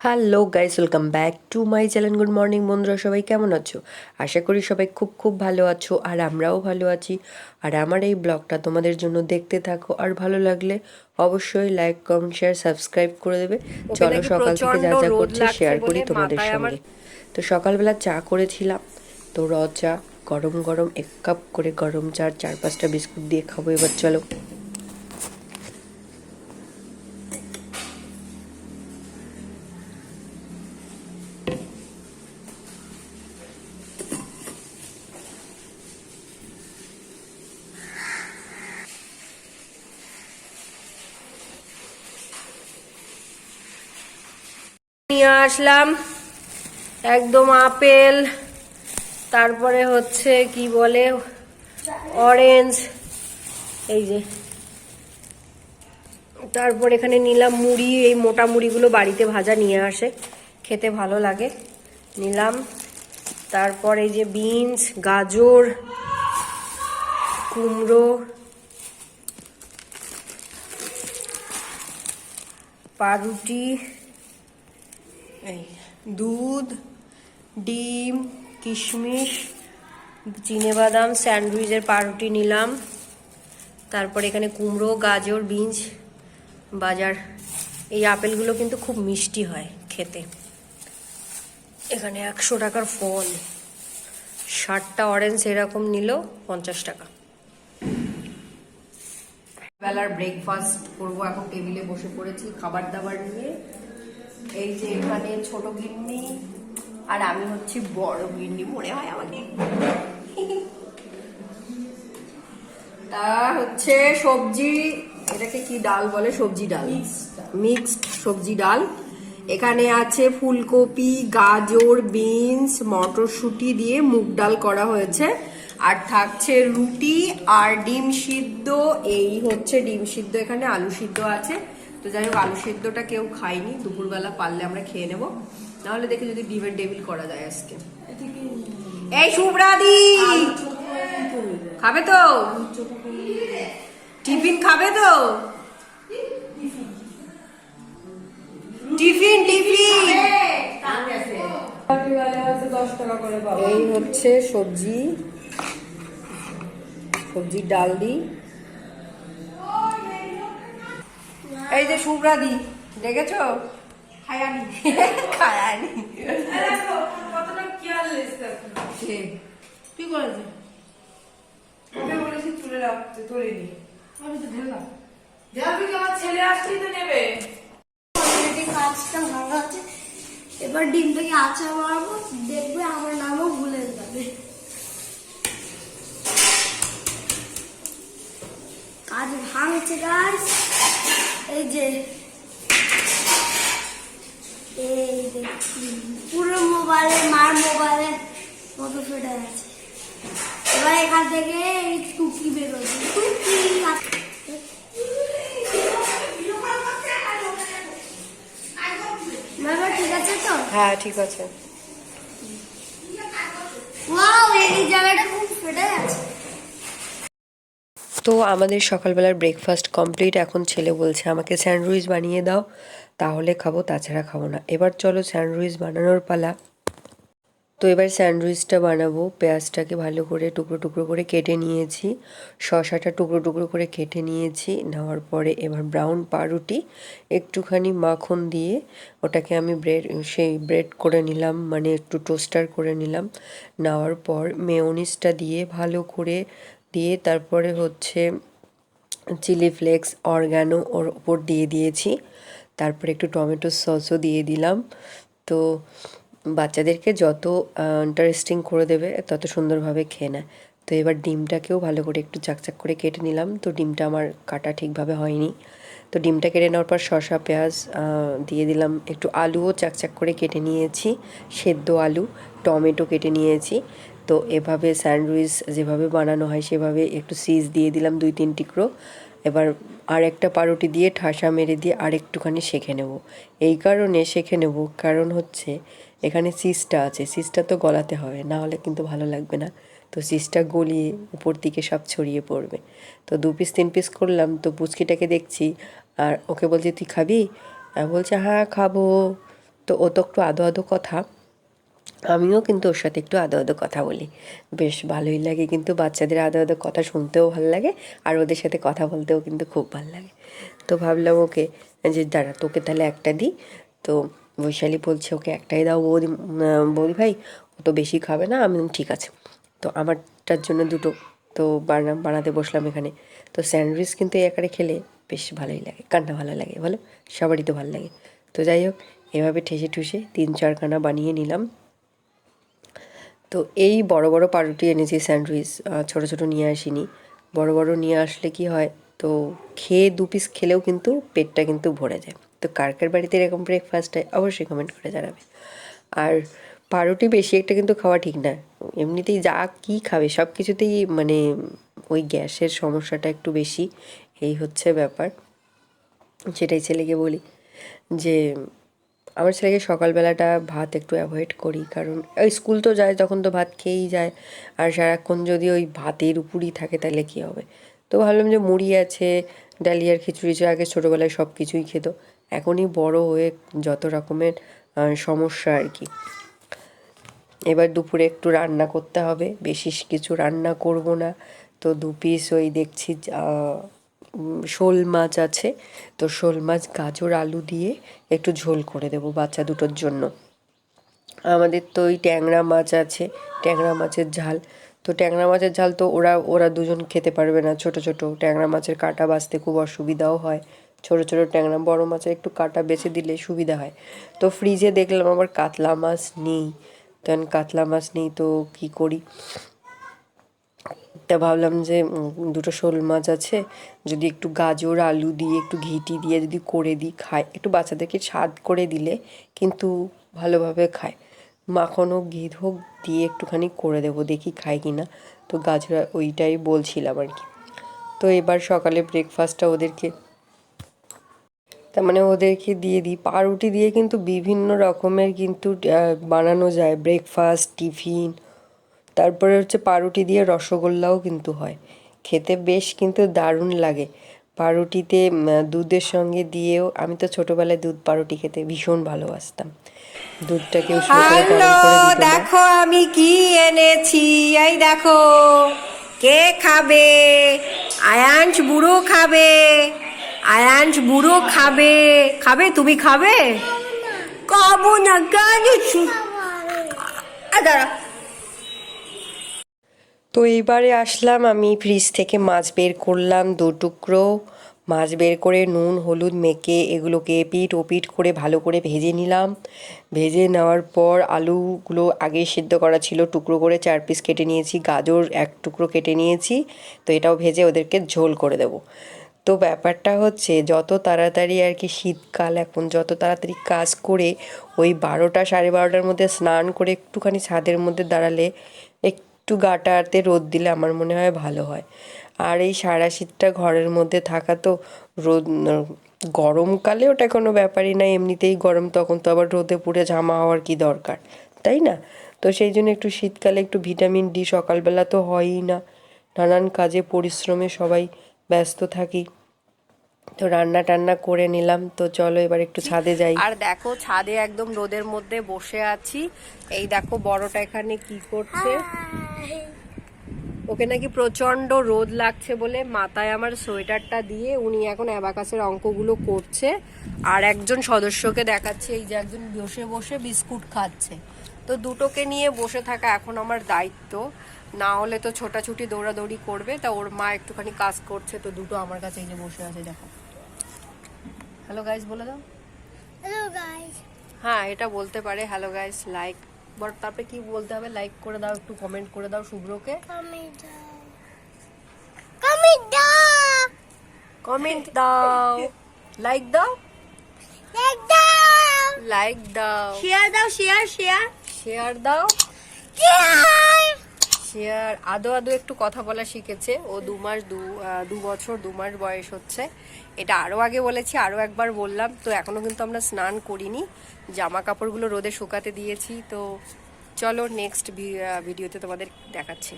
Hello guys welcome back to my channel good morning বন্ধুরা সবাই কেমন আছো? আশা করি সবাই খুব খুব ভালো আছো আর আমরাও ভালো আছি। আর আমার এই ব্লগটা তোমাদের জন্য দেখতে থাকো। আর ভালো লাগলে অবশ্যই লাইক কমেন্ট শেয়ার সাবস্ক্রাইব করে দেবে। চলো সকাল থেকে যা যা করছি শেয়ার করি তোমাদের সঙ্গে। তো সকালবেলা চা করেছিলাম। তো র চা গরম গরম এক কাপ করে গরম চা চার পাঁচটা বিস্কুট দিয়ে খাব। এবার চলো। নিয়ে আসলাম। একদম আপেল, তারপরে হচ্ছে কি বলে অরেঞ্জ এই যে। তারপর এখানে নিলাম মুড়ি, এই মোটা মুড়িগুলো বাড়িতে ভাজা নিয়ে আসে। খেতে ভালো লাগে। নিলাম। তারপর এই যে বিনস, গাজর, কুমড়ো, পাউরুটি এই, দুধ, ডিম, কিশমিশ বাদাম স্যান্ডউইচের পাউরুটি নিলাম। তারপর এখানে কুমড়ো, গাজর, বিনস, বাজার। এই আপেলগুলো কিন্তু খুব মিষ্টি হয় খেতে। এখানে একশো টাকার ফল ষাটটা অরেঞ্জ এরকম নিল, পঞ্চাশ টাকা। বেলার ব্রেকফাস্ট করব, এখন টেবিলে বসে পড়েছি খাবার দাবার নিয়ে। এই যে এখানে ছোট গিন্নি আর আমি হচ্ছি বড় গিন্নি, মনে হয় আমাকে। তা হচ্ছে সবজি, এটাকে কি ডাল বলে? সবজি ডাল। মিক্সড সবজি ডাল। এখানে আছে ফুলকপি, গাজর, বিনস, মটরশুঁটি দিয়ে মুগ ডাল করা হয়েছে। আর থাকছে রুটি আর ডিম সিদ্ধ। এই হচ্ছে ডিম সিদ্ধ, এখানে আলু সিদ্ধ আছে। তো যাই হোক, আলু সিদ্ধটা কেউ খাইনি দুপুরবেলা পারলে আমরা খেয়ে নেব। নাহলে দেখে যদি ডিমের টেবিল করা যায় আজকে। এই শুভ্রাদি! খাবে তো? টিফিন খাবে তো? Tiffin tiffin! এই হচ্ছে সবজি সবজির ডাল দিই এই যে শুভ্রাদি দেখেছ? খায়ানি। খায়ানি। ওকে বলেছি তুলে রাখতে তোলেনি আমি তো ঢেললাম কি আমার ছেলে আসলেই তো নেবে। কাজটা ভাঙা আছে। এবার ডিমটাকে আচার মারবো দেখবে আমার নামও ভুলে যাবে। কাজ ভাঙছে গাছ এই যে এই পুরো মোবাইলে মার মোবাইলে মতো ফেটে আছে। এবার এখান থেকে এই টুকি বেরোচ্ছে। টুকি ঠিক আছে তো? হ্যাঁ ঠিক আছে। ওয়াও এই জায়গাটা খুব ফেটে আছে তো আমাদের সকালবেলার ব্রেকফাস্ট কমপ্লিট এখন ছেলে বলছে, আমাকে স্যান্ডউইচ বানিয়ে দাও, তাহলে খাব, তাছাড়া খাব না। এবার চলো স্যান্ডউইচ বানানোর পালা। তো এবার স্যান্ডউইচটা বানাবো। পেঁয়াজটাকে ভালো করে টুকরো টুকরো করে কেটে নিয়েছি। শশাটা টুকরো টুকরো করে কেটে নিয়েছি। নেওয়ার পরে এবার ব্রাউন পাউরুটি, একটুখানি মাখন দিয়ে ওটাকে আমি ব্রেড সেই ব্রেড করে নিলাম মানে একটু টোস্টার করে নিলাম। নেওয়ার পর মেয়নিসটা দিয়ে ভালো করে দিয়ে তারপরে হচ্ছে চিলি ফ্লেক্স অরগ্যানো ওর ওপর দিয়ে দিয়েছি। তারপরে একটু টমেটো সসও দিয়ে দিলাম। তো বাচ্চাদেরকে যত ইন্টারেস্টিং করে দেবে, তত সুন্দরভাবে খেয়ে নেয়। তো এবার ডিমটাকেও ভালো করে একটু চাকচাক করে কেটে নিলাম। তো ডিমটা আমার কাটা ঠিকভাবে হয়নি। তো ডিমটা কেটে নেওয়ার পর শসা, পেঁয়াজ দিয়ে দিলাম। একটু আলুও চাকচাক করে কেটে নিয়েছি। সেদ্ধ আলু, টমেটো কেটে নিয়েছি। তো এভাবে স্যান্ডউইচ যেভাবে বানানো হয়, সেভাবে একটু সিজ দিয়ে দিলাম দুই, তিন টিকরো। এবার আর একটা পাউরুটি দিয়ে ঠাসা মেরে দিয়ে আর একটুখানি সেঁকে নেব। এই কারণে সেঁকে নেব, কারণ হচ্ছে এখানে সিসটা আছে। সিসটা তো গলাতে হবে, না হলে কিন্তু ভালো লাগবে না। তো সিসটা গলিয়ে উপর দিকে সব ছড়িয়ে পড়বে। তো দু পিস, তিন পিস করলাম, তো পুচকিটাকে দেখছি, আর ওকে বলছি, তুই খাবি? আর বলছে হ্যাঁ খাব। তো ও তো একটু আদো আদো কথা। আমিও কিন্তু ওর সাথে একটু আদো আদো কথা বলি। বেশ ভালোই লাগে কিন্তু বাচ্চাদের আদো আদো কথা শুনতেও ভালো লাগে আর ওদের সাথে কথা বলতেও কিন্তু খুব ভালো লাগে। তো ভাবলাম ওকে, যে দাঁড়া তোকে তাহলে একটা দিই। তো বৈশালী বলছে, ওকে একটাই দাও বৌদি বৌদি ভাই, ও তো বেশি খাবে না। আমি ঠিক আছে। তো আমারটার জন্য দুটো, তো বানা, বানাতে বসলাম এখানে। তো স্যান্ডউইচ কিন্তু এই আকারে খেলে বেশ ভালোই লাগে, কান্না ভালো লাগে বলো, সবারই তো ভালো লাগে। তো যাই হোক, এভাবে ঠেসে ঠুসে তিন চারখানা বানিয়ে নিলাম। তো এই বড় বড় পাউরুটি এনেছি, স্যান্ডউইচ ছোট ছোট নিয়ে আসিনি। বড় বড় নিয়ে আসলে কি হয়, তো খেয়ে দু পিস খেলেও কিন্তু পেটটা কিন্তু ভরে যায়। তো কার কার বাড়িতে এরকম ব্রেকফাস্ট হয়, অবশ্যই কমেন্ট করে জানাবে। আর পাউরুটি বেশি একটা কিন্তু খাওয়া ঠিক না। এমনিতেই যা কী খাবে, সব কিছুতেই মানে ওই গ্যাসের সমস্যাটা একটু বেশি, এই হচ্ছে ব্যাপার। সেটাই ছেলেকে বলি যে আমার ছেলেকে সকালবেলাটা ভাত একটু অ্যাভয়েড করি, কারণ ওই স্কুল তো যায়, তখন তো ভাত খেয়েই যায়। আর সারাক্ষণ যদি ওই ভাতের উপরই থাকে, তাহলে কী হবে? তো ভাবলাম যে মুড়ি আছে ডালিয়ার খিচুড়ি যে আগে ছোটোবেলায় সব কিছুই খেত। এখনই বড় হয়ে যত রকমের সমস্যা আর কি। এবার দুপুরে একটু রান্না করতে হবে বেশি কিছু রান্না করব না। তো দু পিস ওই দেখছি শোল মাছ আছে। তো শোল মাছ, গাজর, আলু দিয়ে একটু ঝোল করে দেবো বাচ্চা দুটোর জন্য। আমাদের তো ওই ট্যাংরা মাছ আছে, ট্যাংরা মাছের ঝাল। তো ট্যাংরা মাছের ঝাল তো ওরা ওরা দুজন খেতে পারবে না ছোট ছোট। ট্যাংরা মাছের কাঁটা বাছতে খুব অসুবিধাও হয়। ছোট ছোট ট্যাংরা, বড় মাছের একটু কাঁটা বেছে দিলে সুবিধা হয়। তো ফ্রিজে দেখলাম আবার কাতলা মাছ নেই। তখন কাতলা মাছ নেই তো কী করি? তা ভাবলাম যে দুটো শোল মাছ আছে, যদি একটু গাজর, আলু দিয়ে একটু ঘিটি দিয়ে যদি করে দিই খায় একটু বাচ্চাদেরকে স্বাদ করে দিলে কিন্তু ভালোভাবে খায়। মাখন হোক ঘি হোক, দিয়ে একটুখানি করে দেবো, দেখি খায় কি না তো গাজর ওইটাই বলছিলাম আর কি। তো এবার সকালে ব্রেকফাস্টটা ওদেরকে তার মানে ওদেরকে দিয়ে দিই। পাউরুটি দিয়ে কিন্তু বিভিন্ন রকমের কিন্তু বানানো যায়। ব্রেকফাস্ট টিফিন তারপরে হচ্ছে পাউরুটি দিয়ে রসগোল্লাও কিন্তু হয়। খেতে বেশ কিন্তু দারুণ লাগে। পাউরুটিতে দুধের সঙ্গে দিয়েও আমি তো ছোটোবেলায় দুধ পাউরুটি খেতে ভীষণ ভালোবাসতাম। দুধটাকে উষ্ণ করে গরম করে দিত দেখো আমি কি এনেছি। এই দেখো কে খাবে? আয়াঞ্চ বুড়ো খাবে। আয়াঞ্চ বুড়ো খাবে। খাবে? তুমি খাবে? খাব না কেন দাঁড়া। তো এইবারে আসলাম আমি ফ্রিজ থেকে মাছ বের করলাম দু টুকরো। মাছ বের করে নুন, হলুদ মেখে এগুলোকে পিট ও পিট করে ভালো করে ভেজে নিলাম। ভেজে নেওয়ার পর আলুগুলো আগে সিদ্ধ করা ছিল, টুকরো করে চার পিস কেটে নিয়েছি, গাজর এক টুকরো কেটে নিয়েছি, তো এটাও ভেজে ওদেরকে ঝোল করে দেবো। তো ব্যাপারটা হচ্ছে যত তাড়াতাড়ি আর কি শীতকাল এখন, যত তাড়াতাড়ি কাজ করে ওই বারোটা সাড়ে বারোটার মধ্যে স্নান করে একটুখানি ছাদের মধ্যে দাঁড়ালে একটু গাটাতে রোদ দিলে আমার মনে হয় ভালো হয়। আর এই সারা শীতটা ঘরের মধ্যে থাকা তো রোদ, গরমকালে ওটা কোনো ব্যাপারই না, এমনিতেই গরম, তখন তো আবার রোদে পুড়ে জামা হওয়ার কি দরকার, তাই না? তো সেই জন্য একটু শীতকালে একটু ভিটামিন ডি সকালবেলা তো হয়ই না। নানান কাজে, পরিশ্রমে সবাই ব্যস্ত থাকি। তো রান্না টান্না করে নিলাম। তো চলো এবার একটু ছাদে যাই। আর দেখো, ছাদে একদম রোদের মধ্যে বসে আছি। এই দেখো, বড়টা এখানে কি করছে? ওকে নাকি প্রচণ্ড রোদ লাগছে বলে মাথায় আমার সোয়েটারটা দিয়ে উনি এখন অ্যাবাকাসের অঙ্কগুলো করছে। আর একজন সদস্যকে দেখাচ্ছে, এই যে একজন বসে বসে বিস্কুট খাচ্ছে। তো দুটোকে নিয়ে বসে থাকা এখন আমার দায়িত্ব। না হলে তো ছোটাছুটি দৌড়াদৌড়ি করবে। তা ওর মা একটুখানি কাজ করছে, তো দুটো আমার কাছে এই যে বসে আছে, দেখো। হ্যালো গাইজ বলে দাও। হ্যালো গাইস হ্যাঁ এটা বলতে পারে। হ্যালো গাইস লাইক বট তারপরে কি বলতে হবে? লাইক করে দাও একটু কমেন্ট করে দাও শুভ্রকে। কমেন্ট দাও। কমেন্ট দাও। কমেন্ট দাও। লাইক দাও। লাইক দাও। লাইক দাও। শেয়ার দাও শেয়ার শেয়ার শেয়ার দাও। শেয়ার শেয়ার আদো আদো একটু কথা বলা শিখেছে। ও দু মাস, দু দু বছর, দু মাস বয়স হচ্ছে। এটা আরও আগে বলেছি আরও একবার বললাম। তো এখনও কিন্তু আমরা স্নান করিনি। জামা কাপড়গুলো রোদে শুকাতে দিয়েছি। তো চলো নেক্সট ভিডিওতে তোমাদের দেখাচ্ছি।